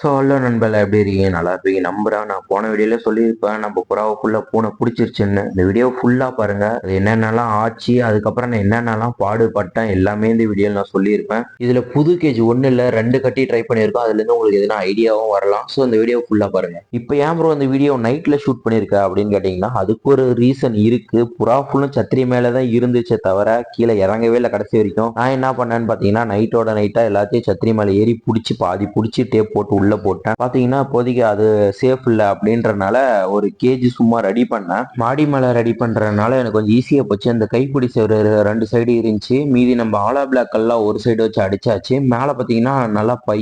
So hello நண்பர்கள் எப்படி இருக்கீங்க? நல்லா இருப்பீங்க நம்புறேன். நான் போன வீடியோல சொல்லியிருப்பேன். நம்ம புறாவை ஃபுல்லாக பூனை பிடிச்சிருச்சுன்னு. இந்த வீடியோ ஃபுல்லாக பாருங்கள் அது என்னென்னலாம் ஆச்சு அதுக்கப்புறம் நான் என்னென்னலாம் பாடுபட்டேன் எல்லாமே இந்த வீடியோவில் நான் சொல்லியிருப்பேன். இதில் புது கேஜ் ஒன்றும் இல்லை ரெண்டு கட்டி ட்ரை பண்ணியிருக்கோம். அதுலேருந்து உங்களுக்கு எதுனா ஐடியாவும் வரலாம். ஸோ இந்த வீடியோ ஃபுல்லாக பாருங்கள் இப்போ ஏன் ப்ரோ இந்த வீடியோ நைட்டில் ஷூட் பண்ணியிருக்க அப்படின்னு கேட்டிங்கன்னா அதுக்கு ஒரு ரீசன் இருக்குது புறா ஃபுல்லும் சத்திரி மேலே தான் இருந்துச்சே தவிர கீழே இறங்கவே இல்லை கடைசி வரைக்கும். நான் என்ன பண்ணேன்னு பார்த்தீங்கன்னா நைட்டோட நைட்டாக எல்லாத்தையும் சத்திரி மேலே ஏறி பிடிச்சி பாதி பிடிச்சி டேப் போட்டு உள்ள போட்டேன். பாத்தீங்கன்னா இப்போதைக்கு அது சேஃப் இல்லை அப்படின்றனால ஒரு கேஜி சும்மா ரெடி பண்ணேன். மாடி மேலே ரெடி பண்றதுனால எனக்கு கொஞ்சம் ஈஸியா போச்சு. அந்த கைப்பிடி சேரு ரெண்டு சைடு இருந்துச்சு. மீதி நம்ம ஆலா பிளாக் எல்லாம் ஒரு சைடு வச்சு அடிச்சாச்சு. மேலே பார்த்தீங்கன்னா நல்லா பை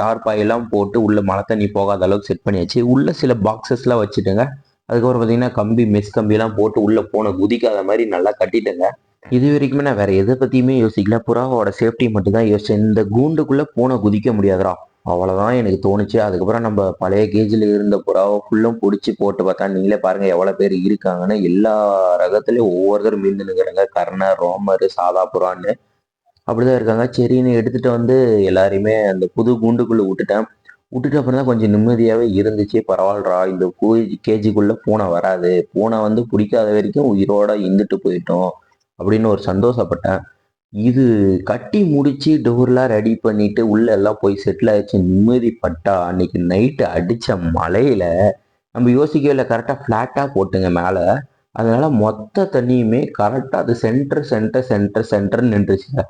தார் பாயெல்லாம் போட்டு உள்ள மழை தண்ணி போகாத அளவுக்கு செட் பண்ணியாச்சு. உள்ள சில பாக்ஸஸ்லாம் வச்சுட்டுங்க. அதுக்கப்புறம் பார்த்தீங்கன்னா கம்பி மெஸ் கம்பியெல்லாம் போட்டு உள்ள போன குதிக்காத மாதிரி நல்லா கட்டிட்டுங்க. இது வரைக்குமே நான் வேற எதை பத்தியுமே யோசிக்கல. புறாவோட சேஃப்டி மட்டும் தான் யோசிச்சேன். இந்த கூண்டுக்குள்ள பூனை குதிக்க முடியாதுடா. அவ்வளோதான் எனக்கு தோணுச்சு. அதுக்கப்புறம் நம்ம பழைய கேஜில் இருந்த புறாவை ஃபுல்லும் பிடிச்சி போட்டு பார்த்தா நீங்களே பாருங்க எவ்வளோ பேர் இருக்காங்கன்னு. எல்லா ரகத்துலேயும் ஒவ்வொருத்தரும் மீந்துனுங்கிறாங்க கர்ணர் ரோமர் சாதா புறான்னு. அப்படிதான் இருக்காங்க. சரின்னு எடுத்துட்டு வந்து எல்லாரையுமே அந்த புது கூண்டுக்குள்ளே விட்டுட்டேன். விட்டுட்டு அப்புறம் தான் கொஞ்சம் நிம்மதியாகவே இருந்துச்சு. பரவாயில்லடா இந்த கேஜிக்குள்ளே பூனை வராது. பூனை வந்து பிடிக்காத வரைக்கும் உயிரோட இருந்துட்டு போயிட்டோம் அப்படின்னு ஒரு சந்தோஷப்பட்டேன். இது கட்டி முடிச்சு டோர்லாம் ரெடி பண்ணிட்டு உள்ள எல்லாம் போய் செட்டில் ஆயிடுச்சு. நிம்மதி பட்டா அன்னைக்கு நைட்டு அடித்த மழையில நம்ம யோசிக்கவே இல்லை கரெக்டாக ஃப்ளாட்டாக போட்டுங்க மேலே. அதனால மொத்த தண்ணியுமே கரெக்டாக அது சென்டர் சென்டர் சென்டர் சென்டர்னு நின்றுச்சுங்க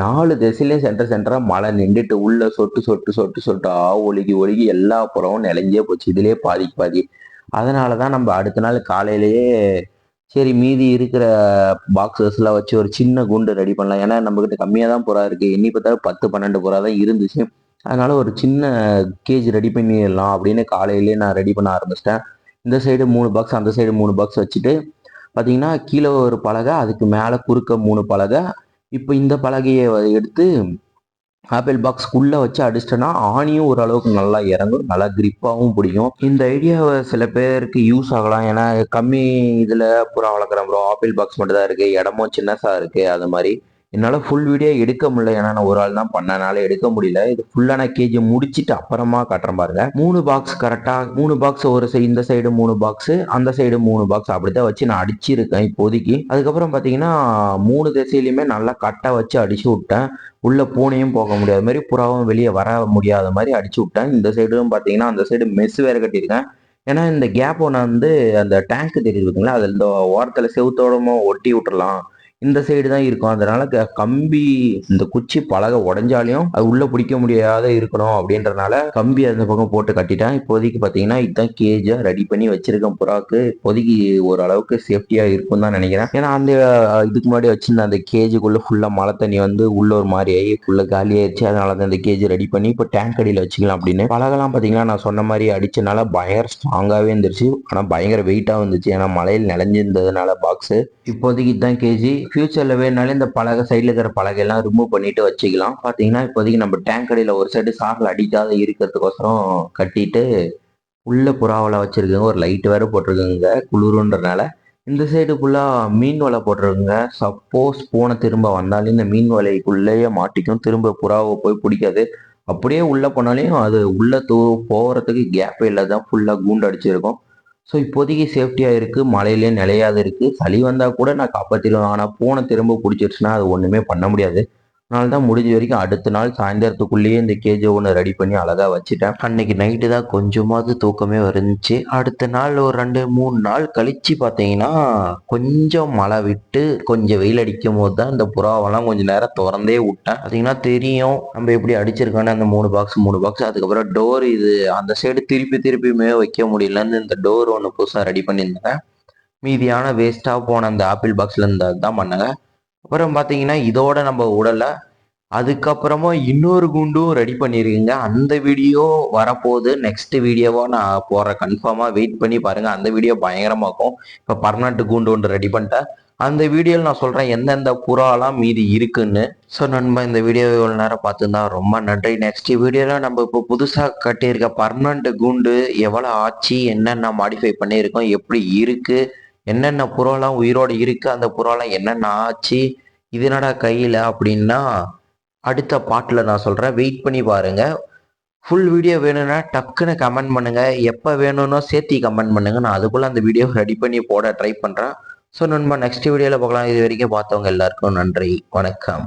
நாலு திசையிலையும் சென்டர் சென்டராக மழை நின்றுட்டு உள்ள சொட்டு சொட்டு சொட்டு சொட்டா ஒழுகி ஒழுகி எல்லா புறமும் நிலைஞ்சே போச்சு. இதுலேயே பாதிக்கு பாதி. அதனால தான் நம்ம அடுத்த நாள் காலையிலேயே சரி மீதி இருக்கிற பாக்ஸஸ்லாம் வச்சு ஒரு சின்ன குண்டு ரெடி பண்ணலாம். ஏன்னா நம்மக்கிட்ட கம்மியாக தான் புறா இருக்குது எண்ணி பார்த்தாலும் பத்து பன்னெண்டு புறா தான் இருந்துச்சு. அதனால ஒரு சின்ன கேஜ் ரெடி பண்ணிடலாம் அப்படின்னு காலையிலேயே நான் ரெடி பண்ண ஆரம்பிச்சிட்டேன். இந்த சைடு மூணு பாக்ஸ் அந்த சைடு மூணு பாக்ஸ் வச்சுட்டு பார்த்தீங்கன்னா கீழே ஒரு பலகை அதுக்கு மேலே குறுக்க மூணு பலகை. இப்போ இந்த பலகையை எடுத்து ஆப்பிள் பாக்ஸ் உள்ளே வச்சு அடிச்சிட்டோன்னா ஆணியும் ஓரளவுக்கு நல்லா இறங்கும் நல்லா கிரிப்பாகவும் பிடிக்கும். இந்த ஐடியாவை சில பேருக்கு யூஸ் ஆகலாம். ஏன்னா கம்மி இதில் புறா வளர்க்குறேன் ப்ரோ ஆப்பிள் பாக்ஸ் மட்டும் தான் இருக்குது இடமும் சின்னசாக இருக்குது அது மாதிரி. என்னால் ஃபுல் வீடியோ எடுக்க முடியல. ஏன்னா நான் ஒரு ஆள் தான் பண்ணனால எடுக்க முடியல. இது ஃபுல்லாக நான் கேஜி முடிச்சுட்டு அப்புறமா காட்டுறேன் பாருங்க. மூணு பாக்ஸ் கரெக்டாக மூணு பாக்ஸ் ஒரு சைடு இந்த சைடு மூணு பாக்ஸ் அந்த சைடு மூணு பாக்ஸ் அப்படித்தான் வச்சு நான் அடிச்சிருக்கேன் இப்போதைக்கு. அதுக்கப்புறம் பார்த்தீங்கன்னா மூணு திசையிலுமே நல்லா கட்டை வச்சு அடிச்சு விட்டேன். உள்ள பூனையும் போக முடியாத. மாதிரி புறாவும் வெளியே வர முடியாத மாதிரி அடிச்சு விட்டேன். இந்த சைடும் பார்த்தீங்கன்னா அந்த சைடு மெஸ் வேற கட்டியிருக்கேன். ஏன்னா இந்த கேப் ஒன்று வந்து அந்த டேங்க் தெரியுதுங்களா அதில் இந்த ஓரத்தில் செவுத்தோடமோ ஒட்டி விட்டுறலாம். இந்த சைடு தான் இருக்கும். அதனால கம்பி இந்த குச்சி பலகை உடஞ்சாலையும் அது உள்ள பிடிக்க முடியாத இருக்கணும் அப்படின்றனால கம்பி அந்த பக்கம் போட்டு கட்டிட்டேன். இப்போதைக்கு பார்த்தீங்கன்னா இதுதான் கேஜை ரெடி பண்ணி வச்சிருக்கேன் புறாக்கு இப்போதைக்கு ஓரளவுக்கு சேஃப்டியா இருக்கும் தான் நினைக்கிறேன். ஏன்னா அந்த இதுக்கு முன்னாடி வச்சிருந்த அந்த கேஜுக்குள்ள ஃபுல்லா மழை தண்ணி வந்து உள்ள ஒரு மாதிரி ஆகி ஃபுல்லா காலி ஆயிடுச்சு அதனால தான் இந்த கேஜ் ரெடி பண்ணி இப்போ டேங்க் அடியில் வச்சுக்கலாம் அப்படின்னு. பலகெல்லாம் பார்த்தீங்கன்னா நான் சொன்ன மாதிரி அடிச்சனால பயங்கர ஸ்ட்ராங்காகவே இருந்துருச்சு. ஆனால் பயங்கர வெயிட்டாக வந்துச்சு ஏன்னா மழையில் நிலஞ்சிருந்ததுனால பாக்ஸ் இப்போதைக்கு இதுதான் கேஜி ஃபியூச்சரில் வேணுனாலும் இந்த பலகை சைடில் இருக்கிற பலகையெல்லாம் ரிமூவ் பண்ணிட்டு வச்சுக்கலாம். பார்த்தீங்கன்னா இப்போதைக்கு நம்ம டேங்க் அடியில் ஒரு சைடு சாகல் அடிக்காத இருக்கிறதுக்கோசரம் கட்டிட்டு உள்ள புறாவில் வச்சுருக்கோங்க. ஒரு லைட் வேறு போட்டிருக்குங்க குளிருன்றனால இந்த சைடு ஃபுல்லாக மீன் வலை போட்டிருக்குங்க. சப்போஸ் போன திரும்ப வந்தாலும் இந்த மீன் வலைக்குள்ளேயே மாட்டிக்கும். திரும்ப புறாவை போய் பிடிக்காது. அப்படியே உள்ளே போனாலையும் அது உள்ளே தூ போகிறதுக்கு கேப்பே இல்லாதான் ஃபுல்லாக கூண்டு அடிச்சிருக்கும். ஸோ இப்போதைக்கு சேஃப்டியாக இருக்குது மழையிலேயே நிலையாது இருக்குது சளி வந்தால் கூட நான் காப்பாற்றிடுவேன் ஆனால் பூனை திரும்ப பிடிச்சிருச்சுன்னா அது ஒன்றுமே பண்ண முடியாது. அதனால தான் முடிஞ்ச வரைக்கும் அடுத்த நாள் சாயந்தரத்துக்குள்ளேயே இந்த கேஜி ஒன்று ரெடி பண்ணி அழகாக வச்சுட்டேன். அன்னைக்கு நைட்டு தான் கொஞ்சமாவது தூக்கமே வந்துச்சு அடுத்த நாள் ஒரு ரெண்டு மூணு நாள் கழிச்சு பார்த்தீங்கன்னா கொஞ்சம் மழை விட்டு கொஞ்சம் வெயில் அடிக்கும் போது தான் இந்த புறாவெல்லாம் கொஞ்சம் நேரம் திறந்தே விட்டேன். பார்த்தீங்கன்னா தெரியும் நம்ம எப்படி அடிச்சிருக்கோன்னு அந்த மூணு பாக்ஸ் மூணு பாக்ஸ் அதுக்கப்புறம் டோர் இது அந்த சைடு திருப்பி திருப்பியுமே வைக்க முடியலன்னு இந்த டோர் ஒன்று புதுசாக ரெடி பண்ணியிருந்தேன். மீதியான வேஸ்ட்டாக போன அந்த ஆப்பிள் பாக்ஸில் இருந்து தான் பண்ணேங்க அப்புறம் பார்த்தீங்கன்னா இதோட நம்ம உடலை அதுக்கப்புறமா இன்னொரு குண்டும் ரெடி பண்ணியிருக்கீங்க அந்த வீடியோ வரப்போகுது. நெக்ஸ்ட் வீடியோவாக நான் போகிற கன்ஃபார்மாக வெயிட் பண்ணி பாருங்கள் அந்த வீடியோ பயங்கரமாக்கும் இப்போ பர்மனண்ட் குண்டு ஒன்று ரெடி பண்ணிட்டேன். அந்த வீடியோவில் நான் சொல்கிறேன் எந்தெந்த புறாலாம் மீதி இருக்குன்னு. ஸோ நண்பா இந்த வீடியோ இவ்வளோ நேரம் பார்த்துருந்தா ரொம்ப நன்றி. நெக்ஸ்ட் வீடியோவில் நம்ம இப்போ புதுசாக கட்டியிருக்க பர்மனண்ட் குண்டு எவ்வளோ ஆச்சு என்னென்ன மாடிஃபை பண்ணியிருக்கோம் எப்படி இருக்குது என்னென்ன புறாலாம் உயிரோடு இருக்குது அந்த புறாலாம் என்னென்ன ஆச்சு இது என்னடா கையில் அப்படின்னா அடுத்த பாட்டில் நான் சொல்கிறேன் வெயிட் பண்ணி பாருங்கள் ஃபுல் வீடியோ வேணும்னா டக்குன்னு கமெண்ட் பண்ணுங்கள் எப்போ வேணும்னோ சேர்த்தி கமெண்ட் பண்ணுங்க. நான் அதுக்குள்ளே அந்த வீடியோ ரெடி பண்ணி போட ட்ரை பண்ணுறேன் ஸோ நண்பா நெக்ஸ்ட் வீடியோவில் பார்க்கலாம். இது வரைக்கும் பார்த்தவங்க எல்லாருக்கும் நன்றி. வணக்கம்.